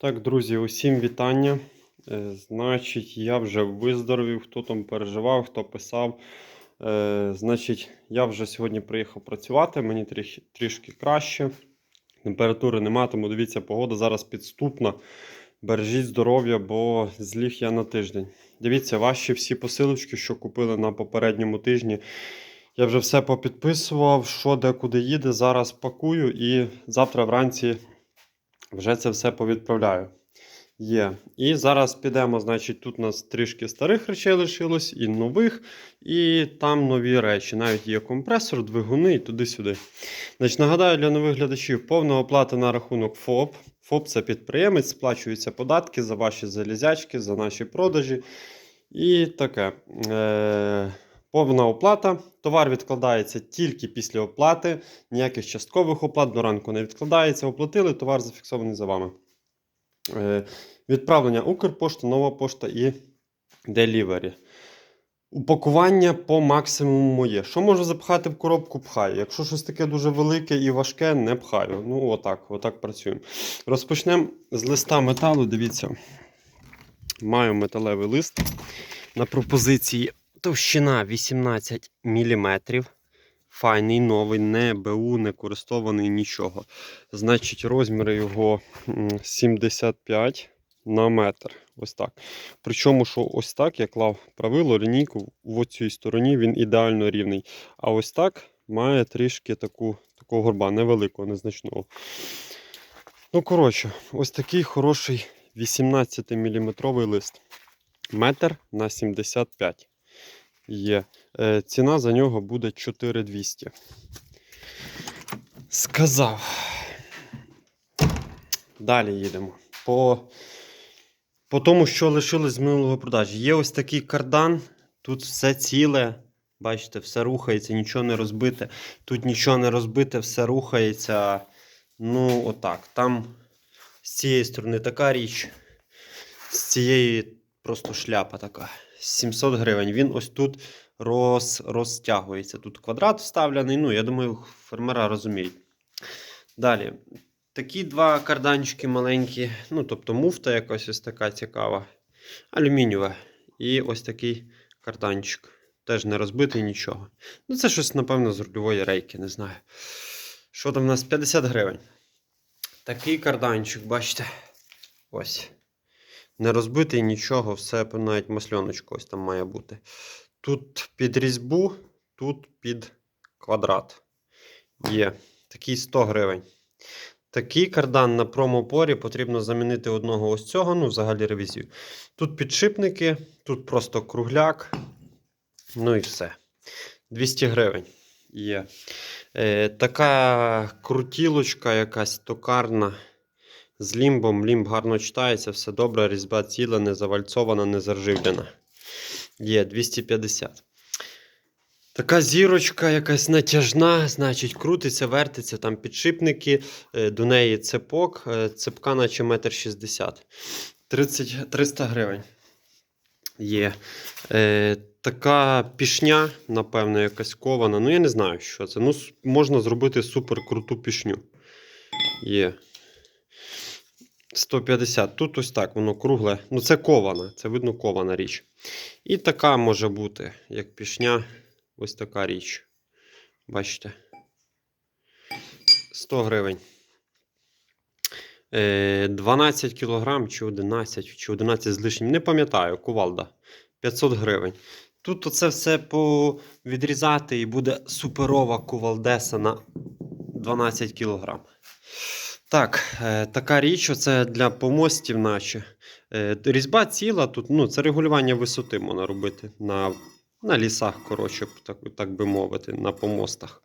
Так, друзі, усім вітання. Е, Значить, я вже виздоровів, хто там переживав, хто писав. Е, Значить, я вже сьогодні приїхав працювати, мені трішки, краще. Температури нема, тому дивіться, погода зараз підступна. Бережіть здоров'я, бо зліг я на тиждень. Дивіться, ваші всі посилочки, що купили на попередньому тижні. Я вже все попідписував, що де куди їде. Зараз пакую і завтра вранці вже це все повідправляю. Є. І зараз підемо, значить, тут у нас трішки старих речей лишилось, і нових, і там нові речі. Навіть є компресор, двигуни і туди-сюди. Значить, нагадаю для нових глядачів, повна оплата на рахунок ФОП. ФОП це підприємець, сплачуються податки за ваші залізячки, за наші продажі. І таке. Е- Повна оплата. Товар відкладається тільки після оплати. Ніяких часткових оплат до ранку не відкладається. Оплатили, товар зафіксований за вами. Е, відправлення Укрпошта, нова пошта і Delivery. Упакування по максимуму є. Що можу запхати в коробку, пхаю. Якщо щось таке дуже велике і важке, не пхаю. Ну, отак, отак працюємо. Розпочнемо з листа металу. Дивіться, маю металевий лист на пропозиції. Товщина 18 мм. Файний, новий, не БУ, не користований нічого. Значить, розміри його 75 на метр. Ось так. Причому, що ось так я клав правило, лінійку в цій стороні він ідеально рівний. А ось так має трішки таку, такого горба, невеликого, незначного. Ну, коротше, ось такий хороший 18-мм лист. Метр на 75 є. Е, ціна за нього буде 4200. Сказав. Далі їдемо. По, по тому, що лишилось з минулого продажі. Є ось такий кардан. Тут все ціле. Бачите, все рухається, нічого не розбите. Тут нічого не розбите, все рухається. Ну, отак. Там з цієї сторони така річ, з цієї просто шляпа така. 700 гривень. Він ось тут роз, розтягується. Тут квадрат вставлений. Ну, я думаю, фермера розуміють. Далі. Такі два карданчики маленькі. Ну, тобто муфта якась ось така цікава. Алюмінієва. І ось такий карданчик. Теж не розбитий нічого. Ну, це щось, напевно, з рульової рейки, не знаю. Що там у нас? 50 гривень. Такий карданчик, бачите. Ось. Не розбитий нічого, все навіть масльоночко ось там має бути. Тут під різьбу, тут під квадрат. Є. Такий 100 гривень. Такий кардан на промопорі потрібно замінити одного ось цього, ну, взагалі ревізію. Тут підшипники, тут просто кругляк. Ну і все. 200 гривень є. Е, така крутілочка якась токарна з лімбом. Лімб гарно читається, все добре, різьба ціла, не завальцована, не заржавлена. Є 250. Така зірочка якась натяжна, значить, крутиться, вертиться, там підшипники, е, до неї цепок, е, цепка наче 1,60 м. 30, 300 гривень. Є. Е, така пішня, напевно, якась кована. Ну, я не знаю, що це. Ну, можна зробити супер круту пішню. Є. 150. Тут ось так, воно кругле. Ну, це кована, це видно кована річ. І така може бути, як пішня, ось така річ. Бачите? 100 гривень. Е, 12 кілограм чи 11, чи 11 з лишнім. Не пам'ятаю, кувалда. 500 гривень. Тут оце все повідрізати і буде суперова кувалдеса на 12 кілограм. Так, е, така річ, це для помостів наче. Різьба ціла, тут ну, це регулювання висоти можна робити на, на лісах, коротше, так, так би мовити, на помостах.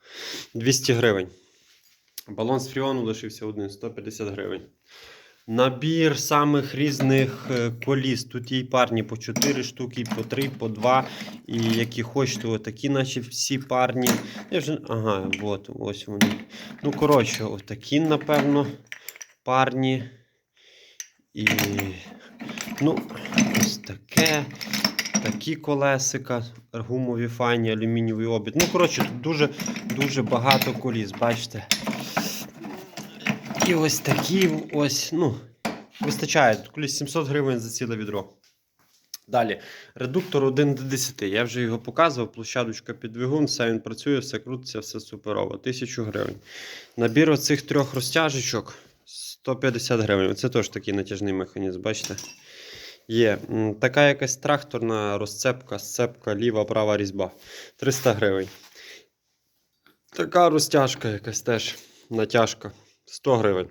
200 гривень. Балон з фріону лишився один, 150 гривень. Набір самих різних е, коліс. Тут є парні по 4 штуки, по 3, по 2. І які хочете, отакі, наче всі парні. Я вже... Ага, от, ось вони. Ну, коротше, отакі, напевно, парні. І. Ну, ось таке. Такі колесика, гумові файні, алюмінієвий обід. Ну, коротше, тут дуже, дуже багато коліс, бачите. І ось такі ось, ну, вистачає. Колись 700 гривень за ціле відро. Далі, редуктор 1 до 10. Я вже його показував, площадочка під двигун, все він працює, все крутиться, все суперово. 1000 гривень. Набір оцих трьох розтяжечок 150 гривень. Це теж такий натяжний механізм, бачите? Є така якась тракторна розцепка, сцепка, ліва, права різьба. 300 гривень. Така розтяжка якась теж натяжка. 100 гривень.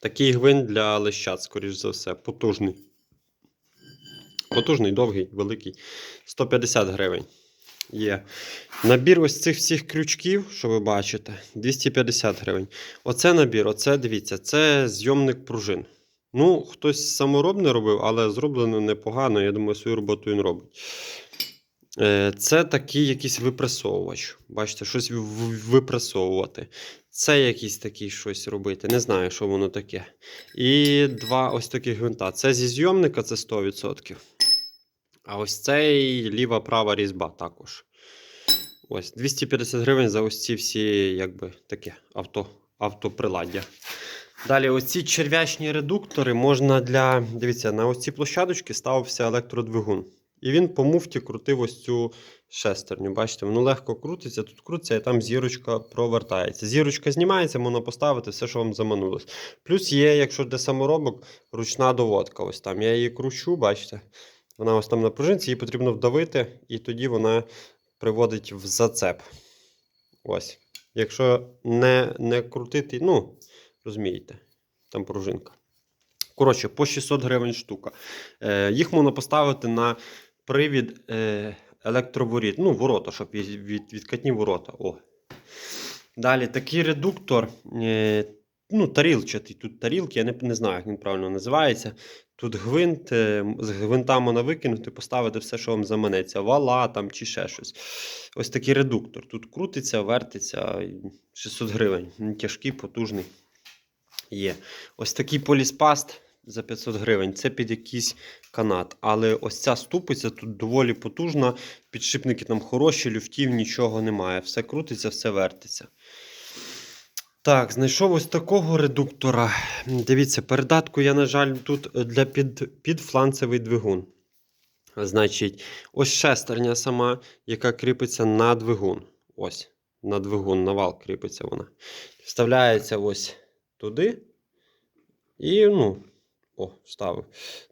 Такий гвинт для лещат, скоріш за все, потужний. Потужний, довгий, великий. 150 гривень. Є. Набір ось цих всіх крючків, що ви бачите, 250 гривень. Оце набір, оце дивіться, це зйомник пружин. Ну, хтось саморобне робив, але зроблено непогано. Я думаю, свою роботу він робить. Е, Це такий якийсь випресовувач. Бачите, щось випресовувати. Це якийсь такий щось робити. Не знаю, що воно таке. І два ось таких гвинта. Це зі зйомника, це 100%. А ось цей ліва-права різьба також. Ось 250 гривень за ось ці всі, якби таке авто, автоприладдя. Далі, ось ці черв'ячні редуктори можна для. Дивіться, на ось ці площадочки ставився електродвигун. І він по муфті крутив ось цю шестерню. Бачите, воно легко крутиться, тут крутиться, і там зірочка провертається. Зірочка знімається, можна поставити все, що вам заманулось. Плюс є, якщо для саморобок, ручна доводка. Ось там. Я її кручу, бачите. Вона ось там на пружинці, її потрібно вдавити, і тоді вона приводить в зацеп. Ось. Якщо не, не крутити, ну, розумієте, там пружинка. Коротше, по 600 гривень штука. Е, їх можна поставити на привід е, електроворіт. Ну, ворота, щоб від, від, відкатні ворота. О. Далі такий редуктор. Е, ну, тарілчатий. Тут тарілки, я не, не знаю, як він правильно називається. Тут гвинт, е, з гвинта можна викинути, поставити все, що вам заманеться. Вала там чи ще щось. Ось такий редуктор. Тут крутиться, вертиться. 600 гривень. Тяжкий, потужний. Є. Ось такий поліспаст за 500 гривень. Це під якийсь канат. Але ось ця ступиця тут доволі потужна. Підшипники там хороші, люфтів нічого немає. Все крутиться, все вертиться. Так, знайшов ось такого редуктора. Дивіться, передатку я, на жаль, тут для під, підфланцевий двигун. Значить, ось шестерня сама, яка кріпиться на двигун. Ось, на двигун, на вал кріпиться вона. Вставляється ось туди. І, ну, о, вставив.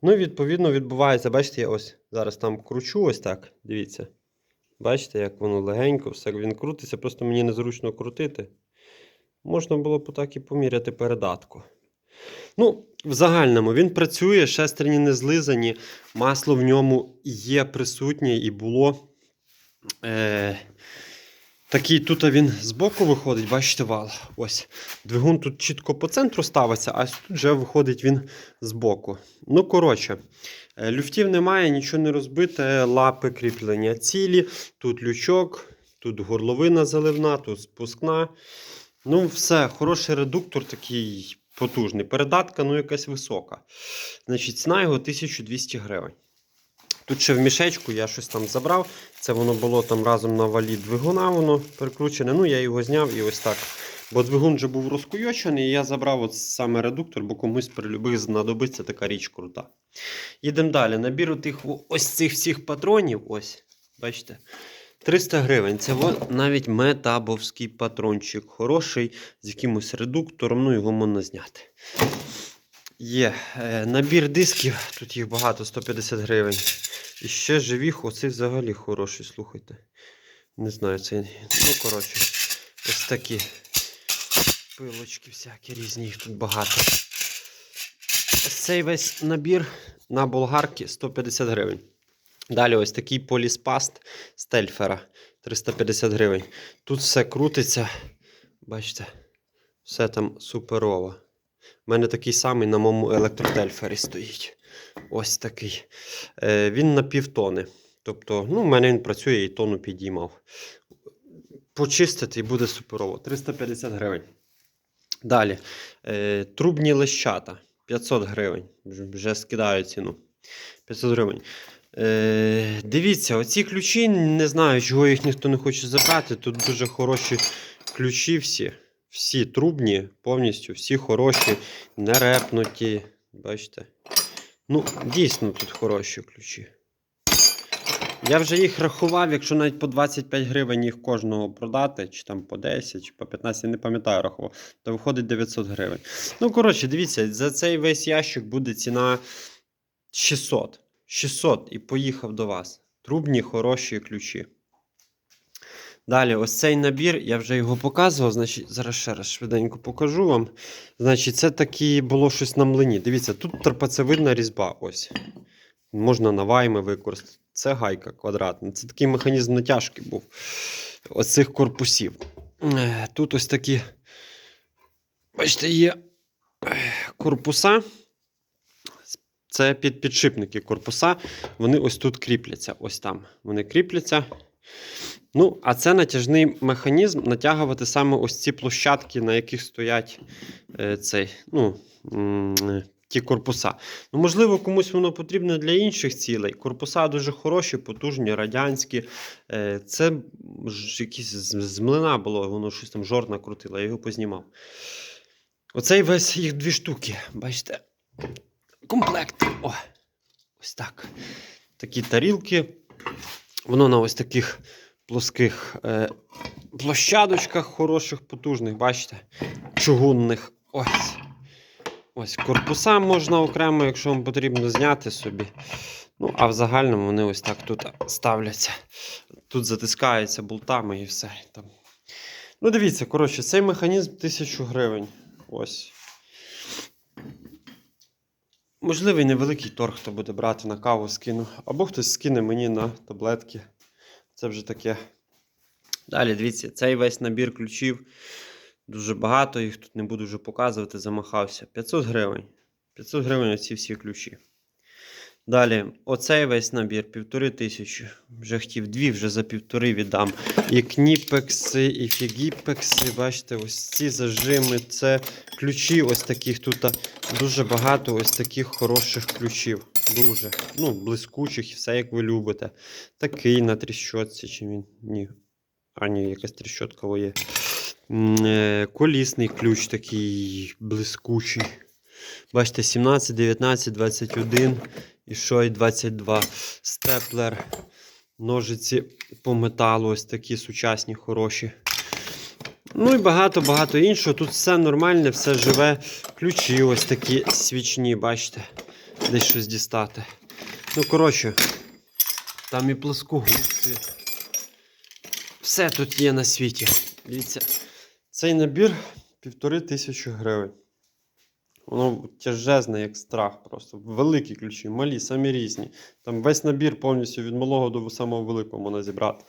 Ну, і відповідно, відбувається, бачите, я ось зараз там кручу ось так. Дивіться. Бачите, як воно легенько, все він крутиться, просто мені незручно крутити. Можна було б так і поміряти передатку. Ну, в загальному він працює, шестерні не злизані, масло в ньому є присутнє і було. Е, такий тут він збоку виходить, бачите, вал. Ось. Двигун тут чітко по центру ставиться, а тут вже виходить він збоку. Ну, коротше, е, люфтів немає, нічого не розбите, лапи кріплення цілі, тут лючок, тут горловина заливна, тут спускна. Ну, все, хороший редуктор такий потужний. Передатка, ну, якась висока. Значить, ціна його 1200 гривень. Тут ще в мішечку я щось там забрав. Це воно було там разом на валі двигуна, воно перекручене. Ну, я його зняв і ось так. Бо двигун вже був розкуйочений, і я забрав от саме редуктор, бо комусь при любих знадобиться така річ крута. Їдемо далі. Набір тих ось цих всіх патронів. Ось, бачите. 300 гривень. Це навіть метабовський патрончик. Хороший, з якимось редуктором, ну його можна зняти. Є е, набір дисків, тут їх багато, 150 гривень. І ще живіх, оцей взагалі хороший, слухайте. Не знаю, це. Ну, коротше, ось такі пилочки всякі різні, їх тут багато. Цей весь набір на болгарки 150 гривень. Далі ось такий поліспаст стельфера 350 гривень. Тут все крутиться. Бачите, все там суперово. У мене такий самий на моєму електротельфері стоїть. Ось такий. Е, він на півтони. Тобто, ну, в мене він працює і тону підіймав. Почистити і буде суперово. 350 гривень. Далі. Е, трубні лещата 500 гривень. Вже скидаю ціну. 500 гривень. Е, дивіться, оці ключі, не знаю, чого їх ніхто не хоче забрати. Тут дуже хороші ключі всі. Всі трубні, повністю, всі хороші, не репнуті. Бачите? Ну, дійсно тут хороші ключі. Я вже їх рахував, якщо навіть по 25 гривень їх кожного продати, чи там по 10, чи по 15, я не пам'ятаю рахував, то виходить 900 гривень. Ну, коротше, дивіться, за цей весь ящик буде ціна 600. 600 і поїхав до вас. Трубні хороші ключі. Далі, ось цей набір, я вже його показував. Значить, зараз ще раз швиденько покажу вам. Значить, це такі було щось на млині. Дивіться, тут трапецевидна різьба. Ось. Можна на вайми використати. Це гайка квадратна. Це такий механізм натяжки був оцих корпусів. Е, Тут ось такі, бачите, є е, корпуса. Це під підшипники корпуса. Вони ось тут кріпляться. Ось там. Вони кріпляться. Ну, а це натяжний механізм натягувати саме ось ці площадки, на яких стоять е, цей, ну, ті корпуса. Ну, можливо, комусь воно потрібно для інших цілей. Корпуса дуже хороші, потужні, радянські. Е, це ж якісь з млина було, воно щось там жорна крутило, я його познімав. Оцей весь їх дві штуки. Бачите? Комплект. О, ось так. Такі тарілки. Воно на ось таких плоских е, площадочках хороших, потужних, бачите? Чугунних. Ось. Ось корпуса можна окремо, якщо вам потрібно зняти собі. Ну, а в загальному вони ось так тут ставляться. Тут затискаються болтами і все. Там. Ну, дивіться, коротше, цей механізм 1000 гривень. Ось. Можливий невеликий торг, хто буде брати на каву, скину. Або хтось скине мені на таблетки. Це вже таке. Далі, дивіться, цей весь набір ключів. Дуже багато, їх тут не буду вже показувати, замахався. 500 гривень. 500 гривень оці всі ключі. Далі, оцей весь набір, півтори тисячі. Вже хотів дві, вже за півтори віддам. І кніпекси, і фігіпекси. Бачите, ось ці зажими. Це ключі, ось таких тут дуже багато ось таких хороших ключів. Дуже. Ну, блискучих все, як ви любите. Такий на тріщотці, чи він. Ні. А, ні, якась тріщотка є. Е, Колісний ключ такий блискучий. Бачите, 17, 19, 21 і що і 22. Степлер. Ножиці по металу, ось такі сучасні, хороші. Ну і багато-багато іншого. Тут все нормальне, все живе. Ключі ось такі свічні, бачите, десь щось дістати. Ну, коротше, там і плоскогубці. Все тут є на світі. Дивіться, цей набір півтори тисячі гривень. Воно тяжезне, як страх, просто. Великі ключі, малі, самі різні. Там весь набір повністю від малого до самого великого можна зібрати.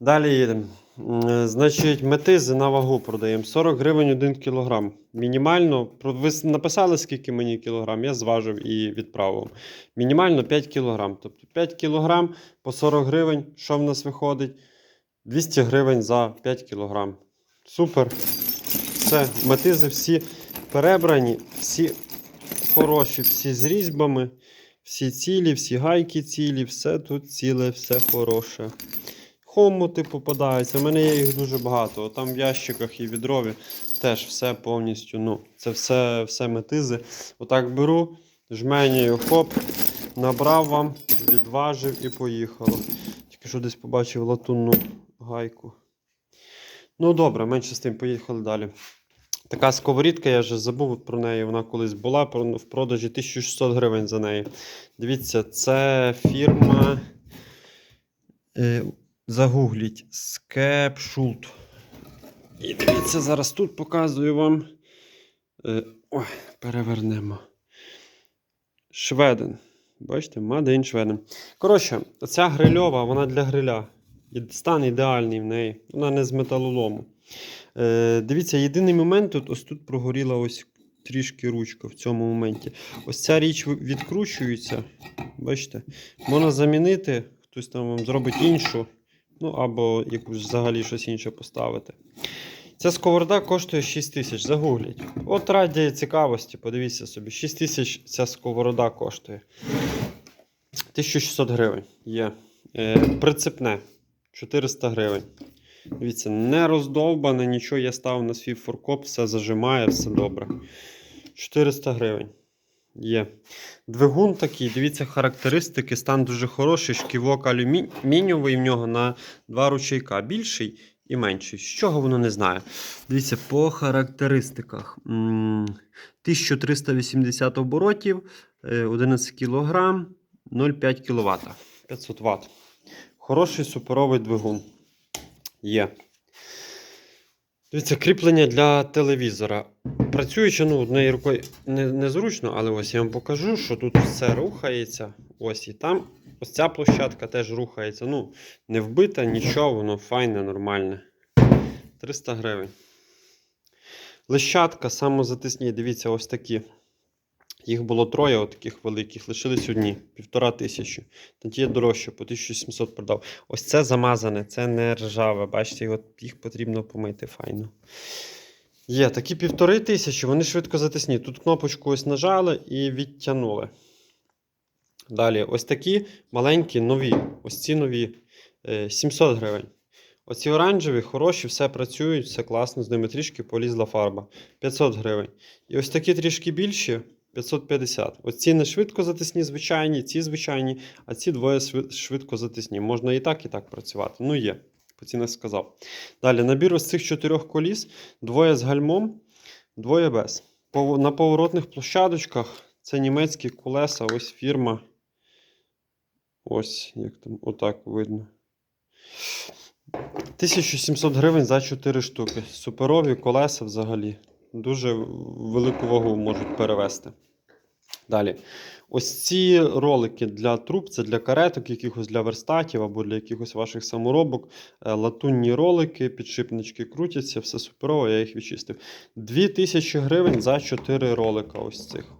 Далі їдемо. Е, Значить, метизи на вагу продаємо. 40 гривень 1 кілограм. Мінімально, ви написали, скільки мені кілограм, я зважив і відправив. Мінімально 5 кілограм. Тобто 5 кілограм по 40 гривень. Що в нас виходить? 200 гривень за 5 кілограм. Супер. Все, метизи всі перебрані, всі хороші, всі з різьбами, всі цілі, всі гайки цілі, все тут ціле, все хороше. Хомути попадаються. У мене є їх дуже багато. Там в ящиках і відрові теж все повністю. ну, Це все, все метизи. Отак беру, жменю, хоп, набрав вам, відважив і поїхало. Тільки що десь побачив латунну гайку. Ну добре, менше з тим, поїхали далі. Така сковорідка, я вже забув про неї. Вона колись була в продажі 1600 гривень за неї. Дивіться, це фірма. Загугліть Скепшулт. І дивіться, зараз тут показую вам. Е, ой, перевернемо. Шведен. Бачите, in Шведен. Коротше, ця грильова, вона для гриля. Стан ідеальний в неї. Вона не з металолому. Е, дивіться, єдиний момент тут ось тут прогоріла ось трішки ручка в цьому моменті. Ось ця річ відкручується. Бачите? Можна замінити, хтось там вам зробить іншу. Ну або якусь взагалі щось інше поставити. Ця сковорода коштує 6 тисяч. Загугліть. От раді цікавості, подивіться собі. 6 тисяч ця сковорода коштує. 1600 гривень є. Е, прицепне 400 гривень. Дивіться, не роздовбане, нічого я ставив на свій форкоп, все зажимає, все добре. 400 гривень. Є. Двигун такий, дивіться, характеристики, стан дуже хороший, шківок алюмінієвий в нього на два ручейка. Більший і менший. З чого воно не знає? Дивіться, по характеристиках. 1380 оборотів, е, 11 кг, 0,5 кВт. 500 Вт. Хороший суперовий двигун. Є. Дивіться, кріплення для телевізора. Працюючи, ну, однією рукою не, незручно, але ось я вам покажу, що тут все рухається. Ось і там. Ось ця площадка теж рухається. Ну, не вбита, нічого, воно файне, нормальне. 300 гривень. Лещатка самозатисні, дивіться, ось такі. Їх було троє, от таких великих, лишились одні, півтора тисячі. Тоді я дорожче, по 1700 продав. Ось це замазане, це не ржаве. Бачите, от їх потрібно помити файно. Є такі півтори тисячі, вони швидко затисні. Тут кнопочку ось нажали і відтягнули. Далі, ось такі маленькі, нові. Ось ці нові е, 700 гривень. Оці оранжеві, хороші, все працюють, все класно, з ними трішки полізла фарба. 500 гривень. І ось такі трішки більші 550. Ось ці не швидко затисні, звичайні, ці звичайні, а ці двоє швидко затисні. Можна і так, і так працювати. Ну, є. По цінах сказав. Далі, набір ось цих чотирьох коліс, двоє з гальмом, двоє без. На поворотних площадочках це німецькі колеса, ось фірма. Ось, як там, отак видно. 1700 гривень за 4 штуки. Суперові колеса взагалі. Дуже велику вагу можуть перевести. Далі. Ось ці ролики для труб, це для кареток, якихось для верстатів або для якихось ваших саморобок. Е, Латунні ролики, підшипнички крутяться, все суперово, я їх відчистив. 2000 гривень за 4 ролика. Ось цих.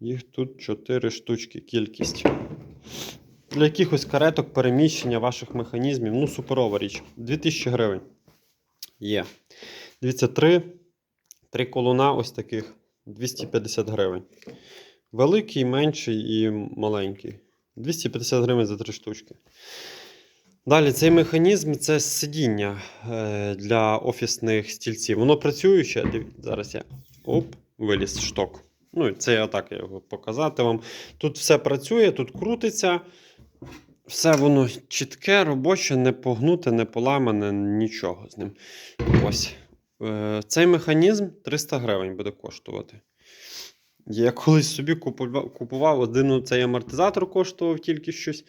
Їх тут 4 штучки кількість. Для якихось кареток, переміщення ваших механізмів. Ну, суперова річ. 2000 гривень. Є. Дивіться, три, три колуна ось таких 250 гривень. Великий, менший і маленький. 250 гривень за три штучки. Далі цей механізм це сидіння е, для офісних стільців. Воно працююче. Зараз я оп, виліз шток. Ну, це я так його показати вам. Тут все працює, тут крутиться. Все воно чітке, робоче, не погнуте, не поламане, нічого з ним. Ось. Е, Цей механізм 300 гривень буде коштувати. Я колись собі купував, один цей амортизатор коштував тільки щось.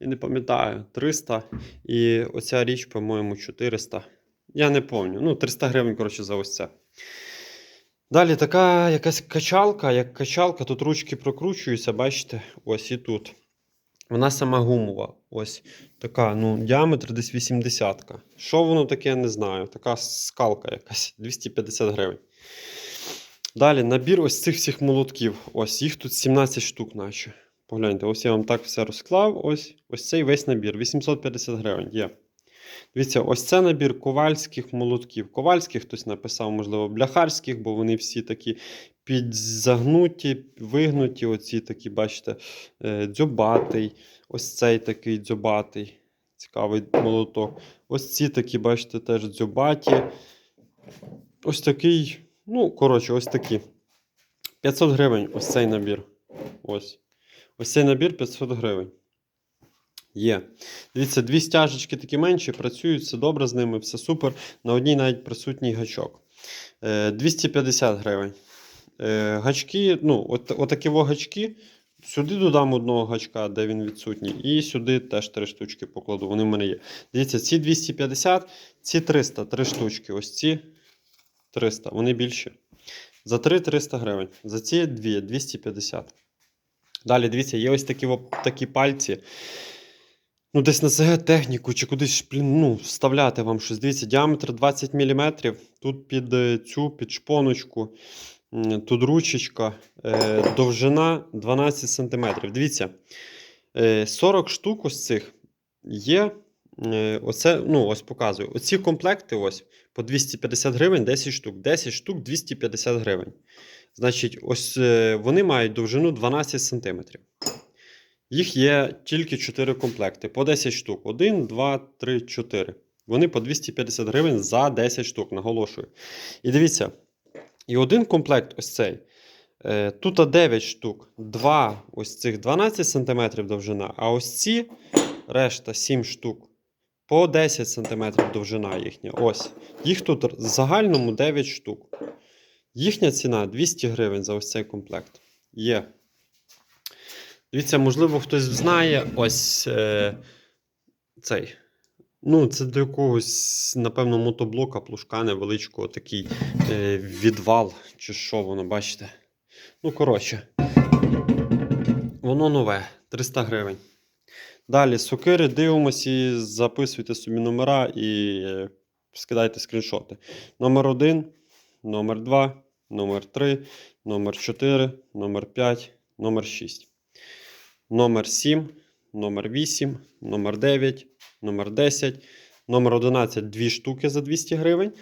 Я не пам'ятаю, 300. І оця річ, по-моєму, 400. Я не пам'ятаю. Ну, 300 гривень, коротше, за ось це. Далі така якась качалка, як качалка, тут ручки прокручуються, бачите, ось і тут. Вона сама гумова. Ось така, ну, діаметр десь 80. Що воно таке, не знаю. Така скалка якась 250 гривень. Далі набір ось цих всіх молотків. Ось їх тут 17 штук, наче. Погляньте, ось я вам так все розклав. Ось ось цей весь набір. 850 гривень є. Дивіться, ось це набір ковальських молотків. Ковальських хтось написав, можливо, бляхарських, бо вони всі такі підзагнуті, вигнуті. Оці такі, бачите, е, дзьобатий. Ось цей такий дзьобатий. Цікавий молоток. Ось ці такі, бачите, теж дзьобаті. Ось такий. Ну, коротше, ось такі. 500 гривень ось цей набір. Ось. Ось цей набір 500 гривень. Є. Дивіться, дві стяжечки такі менші, працюють, все добре з ними, все супер. На одній навіть присутній гачок. Е, 250 гривень. Е, гачки, ну, от, отакі гачки. Сюди додам одного гачка, де він відсутній. І сюди теж три штучки покладу. Вони в мене є. Дивіться, ці 250, ці 300, три штучки. Ось ці 300, вони більші. За 3 300 гривень. За ці 2 250. Далі, дивіться, є ось такі, такі пальці. Ну, десь на СГ техніку чи кудись ну, вставляти вам щось. Дивіться, діаметр 20 мм. Тут під е, цю під шпоночку, тут ручечка, е, довжина 12 см. Дивіться, е, 40 штук ось цих є. Е, Оце, ну, ось показую. Оці комплекти ось по 250 гривень 10 штук. 10 штук 250 гривень. Значить, ось е, вони мають довжину 12 см. Їх є тільки 4 комплекти по 10 штук. 1, 2, 3, 4. Вони по 250 гривень за 10 штук, наголошую. І дивіться, і один комплект ось цей Е, Тут 9 штук. Два ось цих 12 см довжина, а ось ці решта 7 штук. По 10 см довжина їхня. Ось. Їх тут в загальному 9 штук. Їхня ціна 200 гривень за ось цей комплект. Є. Дивіться, можливо, хтось знає ось е, цей. Ну, це до якогось, напевно, мотоблока, плужка невеличкого, такий е, відвал, чи що воно, бачите. Ну, коротше, воно нове, 300 гривень. Далі сокири, дивимося і записуйте собі номера і е, скидайте скріншоти. Номер 1, номер 2, номер 3, номер 4, номер 5, номер 6. Номер 7, номер 8, номер 9, номер 10, номер 11 2 штуки за 200 гривень.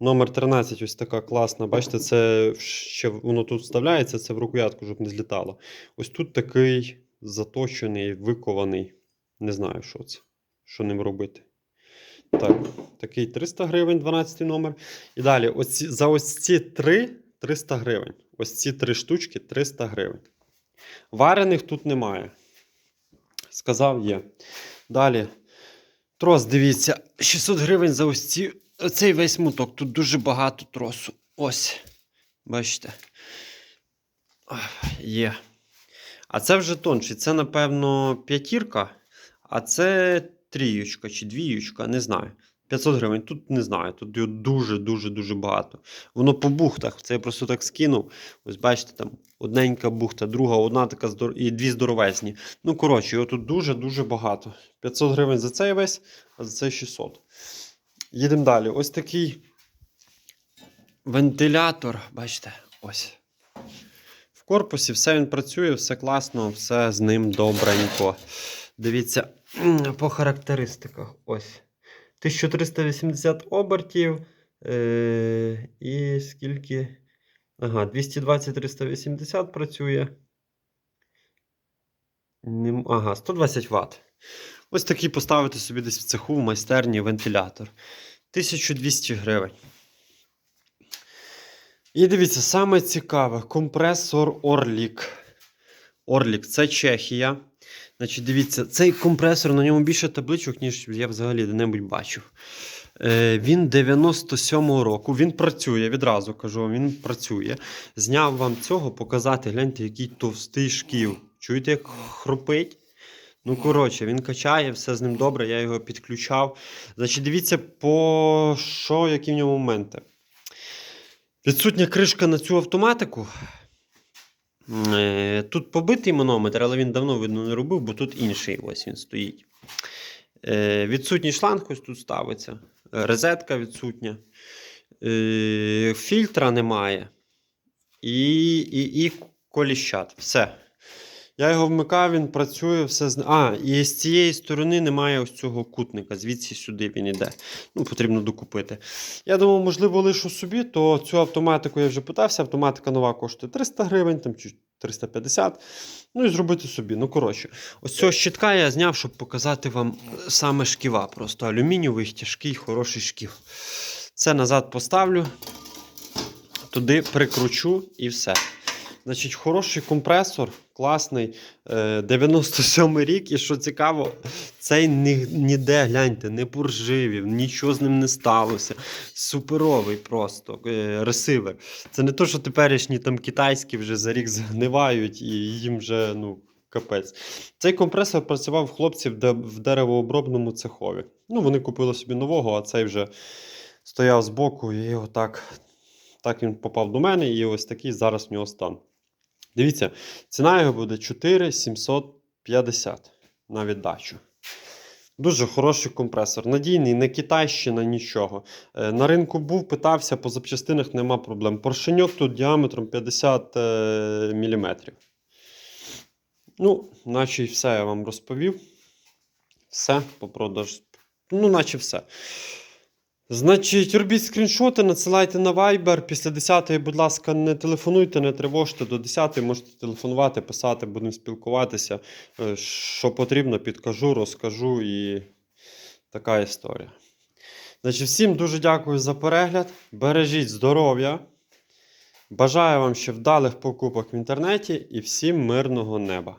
Номер 13 ось така класна. Бачите, це ще воно тут вставляється, це в рукоятку, щоб не злітало. Ось тут такий заточений, викований. Не знаю, що це. Що ним робити. Так, такий 300 гривень, 12 номер. І далі, оці, за ось ці три 300 гривень. Ось ці три штучки 300 гривень. Варених тут немає. Сказав, є. Далі. Трос, дивіться, 600 гривень за ось ці, цей весь муток. Тут дуже багато тросу. Ось. Бачите. Є. А це вже тонший. Це, напевно, п'ятірка, а це тріючка чи двіючка, не знаю. 500 гривень. Тут не знаю. Тут його дуже-дуже-дуже багато. Воно по бухтах. Це я просто так скинув. Ось бачите, там одненька бухта, друга, одна така здор... і дві здоровезні. Ну, коротше, його тут дуже-дуже багато. 500 гривень за цей весь, а за цей 600. Їдемо далі. Ось такий вентилятор. Бачите, ось. В корпусі все він працює, все класно, все з ним добренько. Дивіться по характеристиках. Ось. 1380 обертів. Е- і скільки. Ага, 220-380 працює. Ага, 120 Вт. Ось такий поставити собі десь в цеху в майстерні вентилятор. 1200 гривень. І дивіться, саме цікаве компресор Орлік. Орлік це Чехія. Значить, дивіться, цей компресор на ньому більше табличок, ніж я взагалі де-небудь бачив. Е, він 97-го року. Він працює, відразу кажу він працює. Зняв вам цього показати, гляньте, який товстий шків. Чуєте, як хропить? Ну, коротше, він качає, все з ним добре, я його підключав. Значить, дивіться, по що, які в ньому моменти. Відсутня кришка на цю автоматику. Е, Тут побитий манометр, але він давно видно не робив, бо тут інший ось він стоїть. Е, Відсутній шланг ось тут ставиться. Розетка відсутня. Е, Фільтра немає. І, і, і коліщат. Все. Я його вмикав, він працює, все з... А, і з цієї сторони немає ось цього кутника. Звідси сюди він іде. Ну, потрібно докупити. Я думав, можливо, лишу собі, то цю автоматику я вже питався. Автоматика нова коштує 300 гривень, там чи 350. Ну і зробити собі. Ну, коротше, ось цього щитка я зняв, щоб показати вам саме шківа. Просто алюмінієвий, тяжкий, хороший шків. Це назад поставлю, туди прикручу і все. Значить, хороший компресор, класний. е, 97 рік, і що цікаво, цей ні- ніде, гляньте, не порживів, нічого з ним не сталося. Суперовий просто е, ресивер. Це не то, що теперішні там китайські вже за рік згнивають і їм вже ну, капець. Цей компресор працював в хлопців в деревообробному цехові. Ну, вони купили собі нового, а цей вже стояв збоку, і отак так він попав до мене, і ось такий зараз в нього стан. Дивіться, ціна його буде 4750 на віддачу. Дуже хороший компресор. Надійний, не китайщина, нічого. Е, На ринку був, питався, по запчастинах нема проблем. Поршеньок тут діаметром 50 мм. Ну, наче й все я вам розповів. Все по продаж. Ну, наче все. Значить, робіть скріншоти, надсилайте на Viber. Після 10-ї, будь ласка, не телефонуйте, не тривожте. До 10-ї можете телефонувати, писати, будемо спілкуватися. Е, Що потрібно, підкажу, розкажу і така історія. Значить, всім дуже дякую за перегляд. Бережіть здоров'я. Бажаю вам ще вдалих покупок в інтернеті і всім мирного неба!